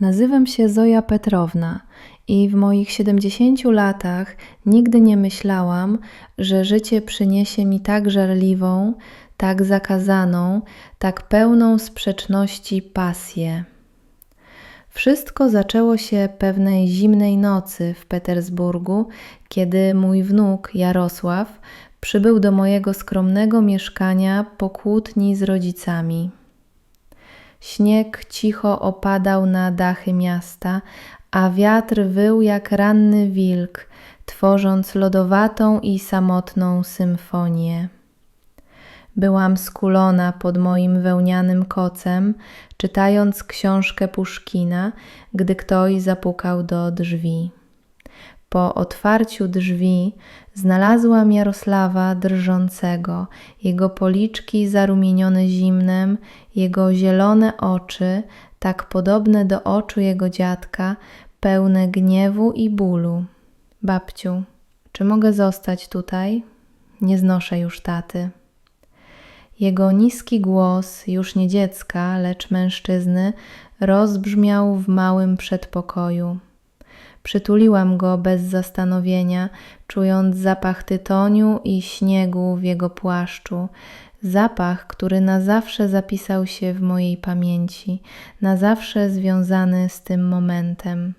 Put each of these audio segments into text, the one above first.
Nazywam się Zoja Petrowna i w moich 70 latach nigdy nie myślałam, że życie przyniesie mi tak żarliwą, tak zakazaną, tak pełną sprzeczności pasję. Wszystko zaczęło się pewnej zimnej nocy w Petersburgu, kiedy mój wnuk Jarosław przybył do mojego skromnego mieszkania po kłótni z rodzicami. Śnieg cicho opadał na dachy miasta, a wiatr wył jak ranny wilk, tworząc lodowatą i samotną symfonię. Byłam skulona pod moim wełnianym kocem, czytając książkę Puszkina, gdy ktoś zapukał do drzwi. Po otwarciu drzwi znalazłam Jarosława drżącego, jego policzki zarumienione zimnem, jego zielone oczy, tak podobne do oczu jego dziadka, pełne gniewu i bólu. Babciu, czy mogę zostać tutaj? Nie znoszę już taty. Jego niski głos, już nie dziecka, lecz mężczyzny, rozbrzmiał w małym przedpokoju. Przytuliłam go bez zastanowienia, czując zapach tytoniu i śniegu w jego płaszczu. Zapach, który na zawsze zapisał się w mojej pamięci, na zawsze związany z tym momentem.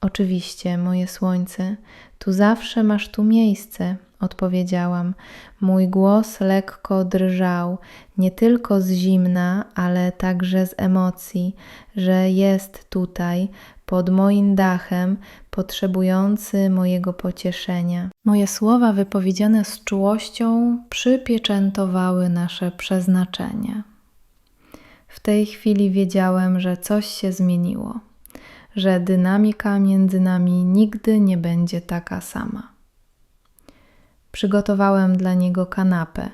Oczywiście, moje słońce, tu zawsze masz tu miejsce, odpowiedziałam. Mój głos lekko drżał, nie tylko z zimna, ale także z emocji, że jest tutaj, pod moim dachem, potrzebujący mojego pocieszenia. Moje słowa wypowiedziane z czułością przypieczętowały nasze przeznaczenie. W tej chwili wiedziałem, że coś się zmieniło, że dynamika między nami nigdy nie będzie taka sama. Przygotowałem dla niego kanapę,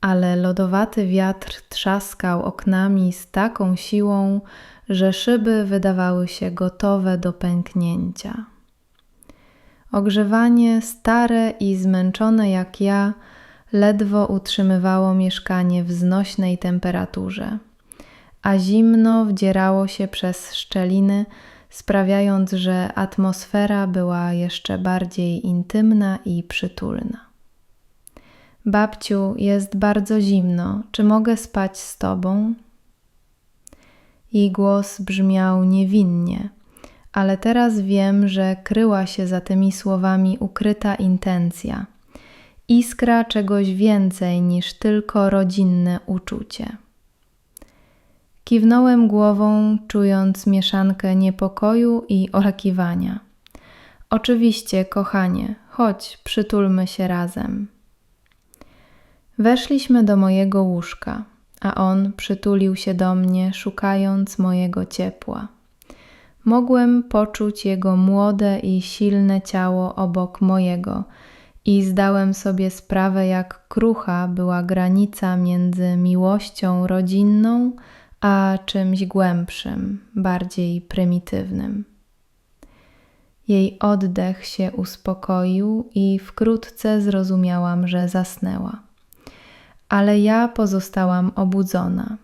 ale lodowaty wiatr trzaskał oknami z taką siłą, że szyby wydawały się gotowe do pęknięcia. Ogrzewanie, stare i zmęczone jak ja, ledwo utrzymywało mieszkanie w znośnej temperaturze, a zimno wdzierało się przez szczeliny, sprawiając, że atmosfera była jeszcze bardziej intymna i przytulna. Babciu, jest bardzo zimno. Czy mogę spać z tobą? Jej głos brzmiał niewinnie, ale teraz wiem, że kryła się za tymi słowami ukryta intencja, iskra czegoś więcej niż tylko rodzinne uczucie. Kiwnąłem głową, czując mieszankę niepokoju i orakiwania. Oczywiście, kochanie, chodź, przytulmy się razem. Weszliśmy do mojego łóżka a on przytulił się do mnie, szukając mojego ciepła. Mogłem poczuć jego młode i silne ciało obok mojego i zdałem sobie sprawę, jak krucha była granica między miłością rodzinną a czymś głębszym, bardziej prymitywnym. Jej oddech się uspokoił i wkrótce zrozumiałam, że zasnęła ale ja pozostałam obudzona.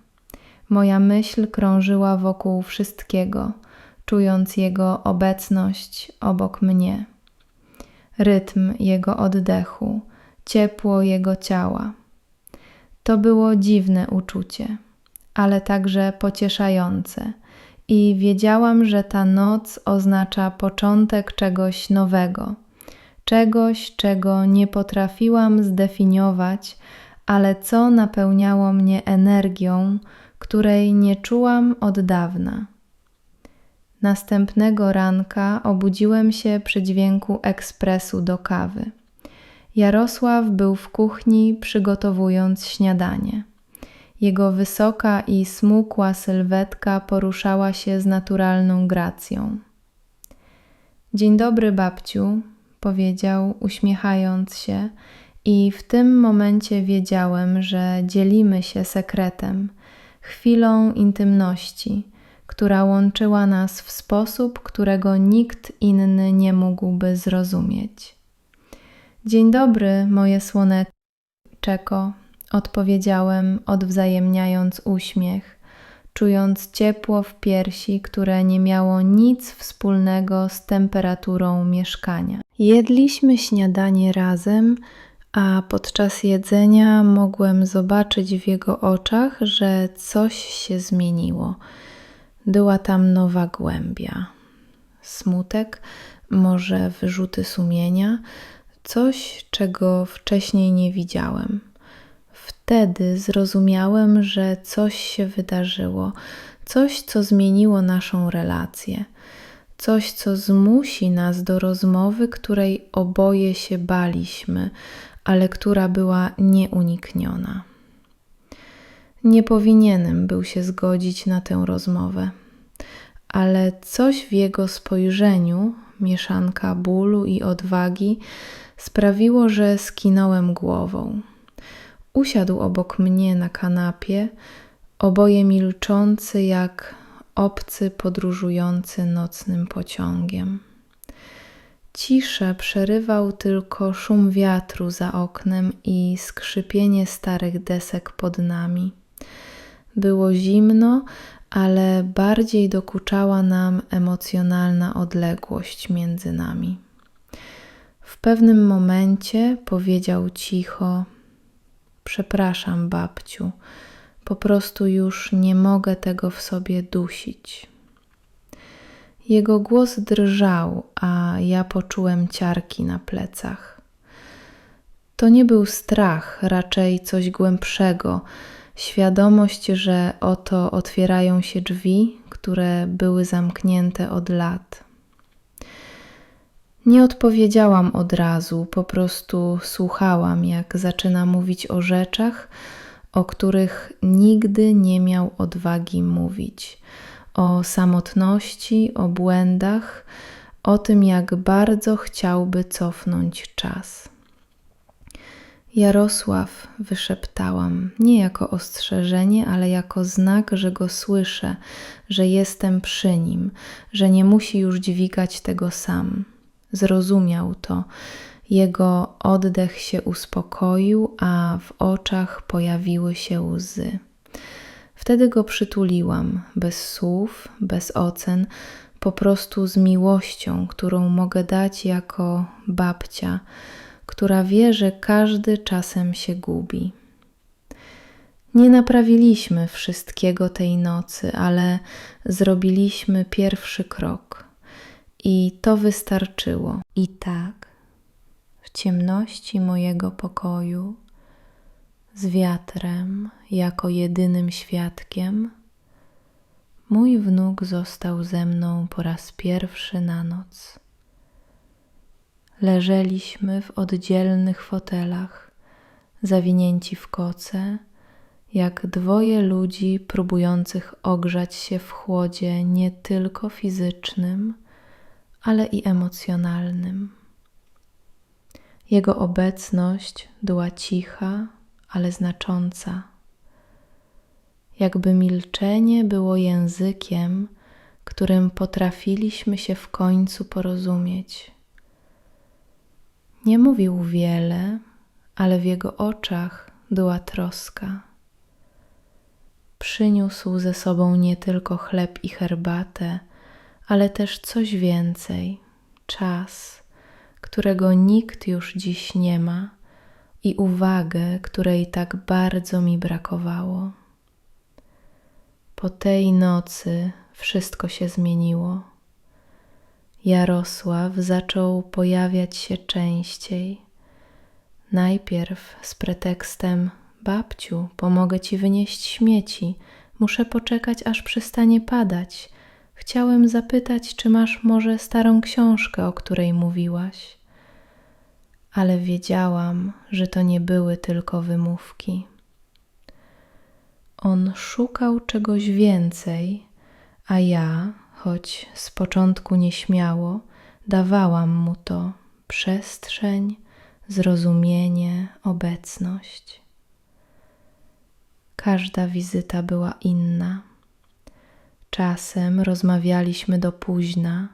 Moja myśl krążyła wokół wszystkiego, czując Jego obecność obok mnie. Rytm Jego oddechu, ciepło Jego ciała. To było dziwne uczucie, ale także pocieszające, i wiedziałam, że ta noc oznacza początek czegoś nowego, czegoś, czego nie potrafiłam zdefiniować ale co napełniało mnie energią, której nie czułam od dawna. Następnego ranka obudziłem się przy dźwięku ekspresu do kawy. Jarosław był w kuchni przygotowując śniadanie. Jego wysoka i smukła sylwetka poruszała się z naturalną gracją. Dzień dobry, babciu, powiedział, uśmiechając się i w tym momencie wiedziałem, że dzielimy się sekretem, chwilą intymności, która łączyła nas w sposób, którego nikt inny nie mógłby zrozumieć. Dzień dobry, moje słoneczko, odpowiedziałem, odwzajemniając uśmiech, czując ciepło w piersi, które nie miało nic wspólnego z temperaturą mieszkania. Jedliśmy śniadanie razem, a podczas jedzenia mogłem zobaczyć w jego oczach, że coś się zmieniło. Była tam nowa głębia. Smutek, może wyrzuty sumienia, coś, czego wcześniej nie widziałem. Wtedy zrozumiałem, że coś się wydarzyło, coś, co zmieniło naszą relację, coś, co zmusi nas do rozmowy, której oboje się baliśmy, ale która była nieunikniona. Nie powinienem był się zgodzić na tę rozmowę, ale coś w jego spojrzeniu, mieszanka bólu i odwagi, sprawiło, że skinąłem głową. Usiadł obok mnie na kanapie, oboje milczący jak obcy podróżujący nocnym pociągiem. Ciszę przerywał tylko szum wiatru za oknem i skrzypienie starych desek pod nami. Było zimno, ale bardziej dokuczała nam emocjonalna odległość między nami. W pewnym momencie powiedział cicho: Przepraszam, babciu, po prostu już nie mogę tego w sobie dusić. Jego głos drżał, a ja poczułem ciarki na plecach. To nie był strach, raczej coś głębszego, świadomość, że oto otwierają się drzwi, które były zamknięte od lat. Nie odpowiedziałam od razu, po prostu słuchałam, jak zaczyna mówić o rzeczach, o których nigdy nie miał odwagi mówić o samotności, o błędach, o tym, jak bardzo chciałby cofnąć czas. Jarosław, wyszeptałam, nie jako ostrzeżenie, ale jako znak, że go słyszę, że jestem przy nim, że nie musi już dźwigać tego sam. Zrozumiał to. Jego oddech się uspokoił, a w oczach pojawiły się łzy. Wtedy go przytuliłam, bez słów, bez ocen, po prostu z miłością, którą mogę dać jako babcia, która wie, że każdy czasem się gubi. Nie naprawiliśmy wszystkiego tej nocy, ale zrobiliśmy pierwszy krok. I to wystarczyło. I tak, w ciemności mojego pokoju, z wiatrem jako jedynym świadkiem, mój wnuk został ze mną po raz pierwszy na noc. Leżeliśmy w oddzielnych fotelach, zawinięci w koce, jak dwoje ludzi próbujących ogrzać się w chłodzie nie tylko fizycznym, ale i emocjonalnym. Jego obecność była cicha, ale znacząca. Jakby milczenie było językiem, którym potrafiliśmy się w końcu porozumieć. Nie mówił wiele, ale w jego oczach była troska. Przyniósł ze sobą nie tylko chleb i herbatę, ale też coś więcej czas, którego nikt już dziś nie ma i uwagę, której tak bardzo mi brakowało. Po tej nocy wszystko się zmieniło. Jarosław zaczął pojawiać się częściej. Najpierw z pretekstem: Babciu, pomogę ci wynieść śmieci, muszę poczekać, aż przestanie padać. Chciałem zapytać, czy masz może starą książkę, o której mówiłaś ale wiedziałam, że to nie były tylko wymówki. On szukał czegoś więcej, a ja, choć z początku nieśmiało, dawałam mu to przestrzeń, zrozumienie, obecność. Każda wizyta była inna. Czasem rozmawialiśmy do późna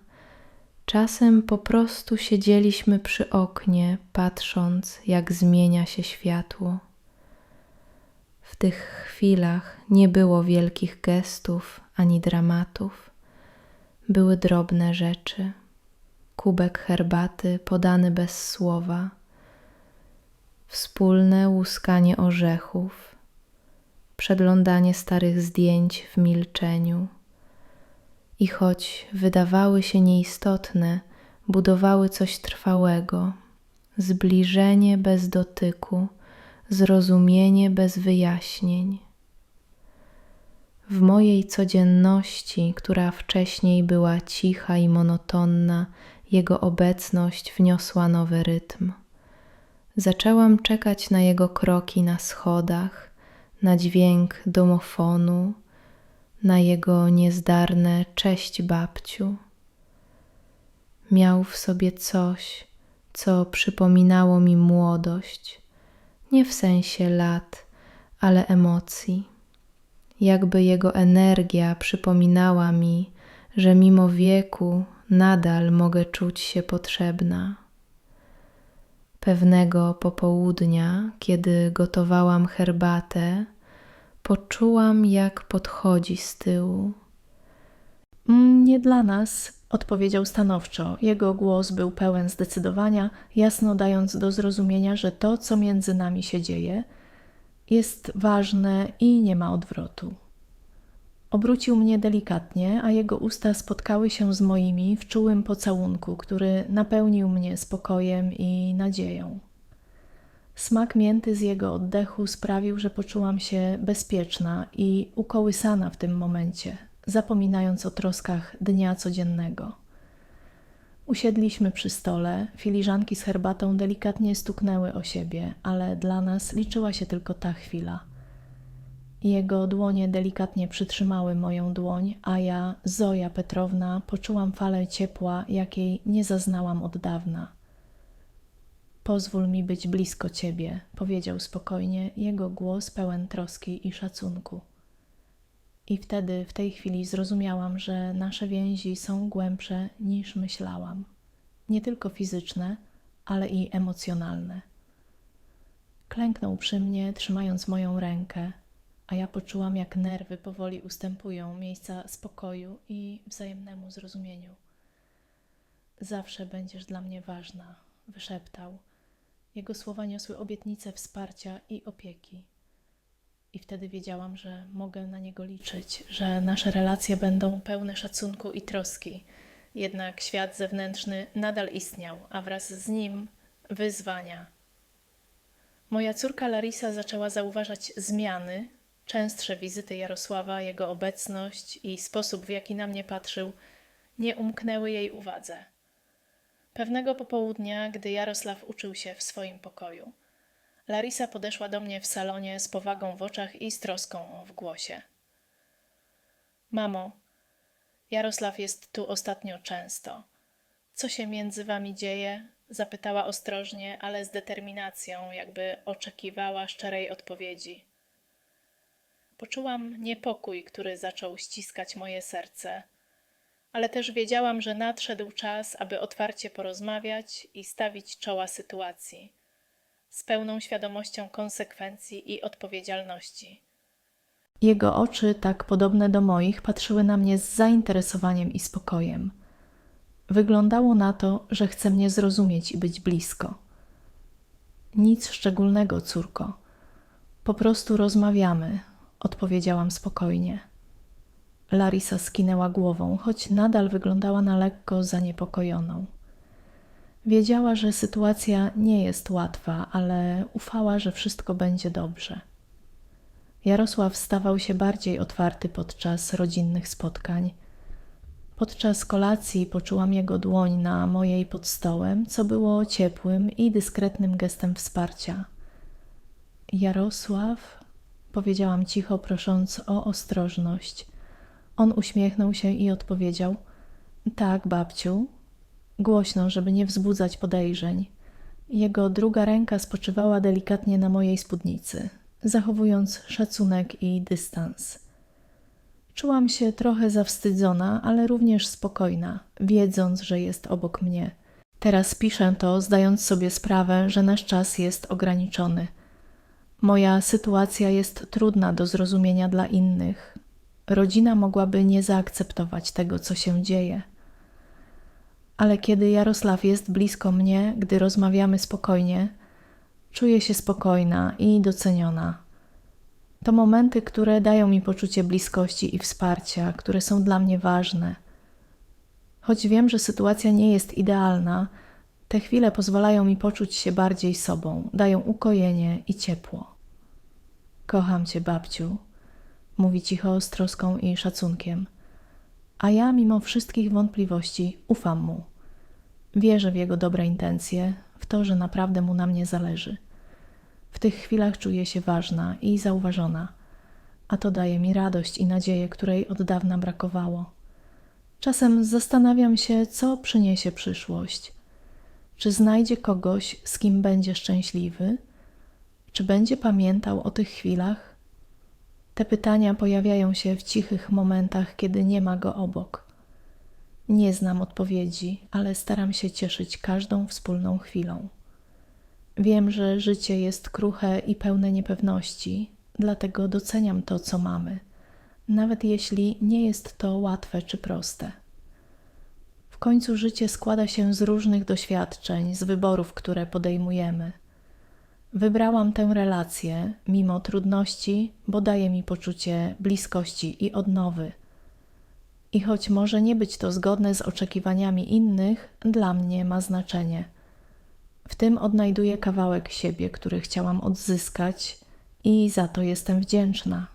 Czasem po prostu siedzieliśmy przy oknie, patrząc, jak zmienia się światło. W tych chwilach nie było wielkich gestów ani dramatów. Były drobne rzeczy. Kubek herbaty podany bez słowa, wspólne łuskanie orzechów, przeglądanie starych zdjęć w milczeniu. I choć wydawały się nieistotne, budowały coś trwałego, zbliżenie bez dotyku, zrozumienie bez wyjaśnień. W mojej codzienności, która wcześniej była cicha i monotonna, jego obecność wniosła nowy rytm. Zaczęłam czekać na jego kroki na schodach, na dźwięk domofonu, na jego niezdarne cześć babciu. Miał w sobie coś, co przypominało mi młodość, nie w sensie lat, ale emocji. Jakby jego energia przypominała mi, że mimo wieku nadal mogę czuć się potrzebna. Pewnego popołudnia, kiedy gotowałam herbatę, poczułam, jak podchodzi z tyłu. Nie dla nas, odpowiedział stanowczo. Jego głos był pełen zdecydowania, jasno dając do zrozumienia, że to, co między nami się dzieje, jest ważne i nie ma odwrotu. Obrócił mnie delikatnie, a jego usta spotkały się z moimi w czułym pocałunku, który napełnił mnie spokojem i nadzieją. Smak mięty z jego oddechu sprawił, że poczułam się bezpieczna i ukołysana w tym momencie, zapominając o troskach dnia codziennego. Usiedliśmy przy stole, filiżanki z herbatą delikatnie stuknęły o siebie, ale dla nas liczyła się tylko ta chwila. Jego dłonie delikatnie przytrzymały moją dłoń, a ja, Zoja Petrowna, poczułam falę ciepła, jakiej nie zaznałam od dawna. Pozwól mi być blisko ciebie, powiedział spokojnie, jego głos pełen troski i szacunku. I wtedy, w tej chwili, zrozumiałam, że nasze więzi są głębsze niż myślałam. Nie tylko fizyczne, ale i emocjonalne. Klęknął przy mnie, trzymając moją rękę, a ja poczułam, jak nerwy powoli ustępują miejsca spokoju i wzajemnemu zrozumieniu. Zawsze będziesz dla mnie ważna, wyszeptał. Jego słowa niosły obietnicę wsparcia i opieki. I wtedy wiedziałam, że mogę na niego liczyć, że nasze relacje będą pełne szacunku i troski. Jednak świat zewnętrzny nadal istniał, a wraz z nim wyzwania. Moja córka Larisa zaczęła zauważać zmiany, częstsze wizyty Jarosława, jego obecność i sposób, w jaki na mnie patrzył, nie umknęły jej uwadze. Pewnego popołudnia, gdy Jarosław uczył się w swoim pokoju, Larisa podeszła do mnie w salonie z powagą w oczach i z troską w głosie. Mamo, Jarosław jest tu ostatnio często. Co się między wami dzieje? Zapytała ostrożnie, ale z determinacją, jakby oczekiwała szczerej odpowiedzi. Poczułam niepokój, który zaczął ściskać moje serce, ale też wiedziałam, że nadszedł czas, aby otwarcie porozmawiać i stawić czoła sytuacji, z pełną świadomością konsekwencji i odpowiedzialności. Jego oczy, tak podobne do moich, patrzyły na mnie z zainteresowaniem i spokojem. Wyglądało na to, że chce mnie zrozumieć i być blisko. Nic szczególnego, córko. Po prostu rozmawiamy, odpowiedziałam spokojnie. Larisa skinęła głową, choć nadal wyglądała na lekko zaniepokojoną. Wiedziała, że sytuacja nie jest łatwa, ale ufała, że wszystko będzie dobrze. Jarosław stawał się bardziej otwarty podczas rodzinnych spotkań. Podczas kolacji poczułam jego dłoń na mojej pod stołem, co było ciepłym i dyskretnym gestem wsparcia. Jarosław, powiedziałam cicho, prosząc o ostrożność. On uśmiechnął się i odpowiedział: Tak, babciu. Głośno, żeby nie wzbudzać podejrzeń. Jego druga ręka spoczywała delikatnie na mojej spódnicy, zachowując szacunek i dystans. Czułam się trochę zawstydzona, ale również spokojna, wiedząc, że jest obok mnie. Teraz piszę to, zdając sobie sprawę, że nasz czas jest ograniczony. Moja sytuacja jest trudna do zrozumienia dla innych. Rodzina mogłaby nie zaakceptować tego, co się dzieje. Ale kiedy Jarosław jest blisko mnie, gdy rozmawiamy spokojnie, czuję się spokojna i doceniona. To momenty, które dają mi poczucie bliskości i wsparcia, które są dla mnie ważne. Choć wiem, że sytuacja nie jest idealna, te chwile pozwalają mi poczuć się bardziej sobą, dają ukojenie i ciepło. Kocham cię, babciu, mówi cicho z troską i szacunkiem. A ja, mimo wszystkich wątpliwości, ufam mu. Wierzę w jego dobre intencje, w to, że naprawdę mu na mnie zależy. W tych chwilach czuję się ważna i zauważona, a to daje mi radość i nadzieję, której od dawna brakowało. Czasem zastanawiam się, co przyniesie przyszłość. Czy znajdzie kogoś, z kim będzie szczęśliwy? Czy będzie pamiętał o tych chwilach? Te pytania pojawiają się w cichych momentach, kiedy nie ma go obok. Nie znam odpowiedzi, ale staram się cieszyć każdą wspólną chwilą. Wiem, że życie jest kruche i pełne niepewności, dlatego doceniam to, co mamy, nawet jeśli nie jest to łatwe czy proste. W końcu życie składa się z różnych doświadczeń, z wyborów, które podejmujemy. Wybrałam tę relację, mimo trudności, bo daje mi poczucie bliskości i odnowy. I choć może nie być to zgodne z oczekiwaniami innych, dla mnie ma znaczenie. W tym odnajduję kawałek siebie, który chciałam odzyskać, i za to jestem wdzięczna.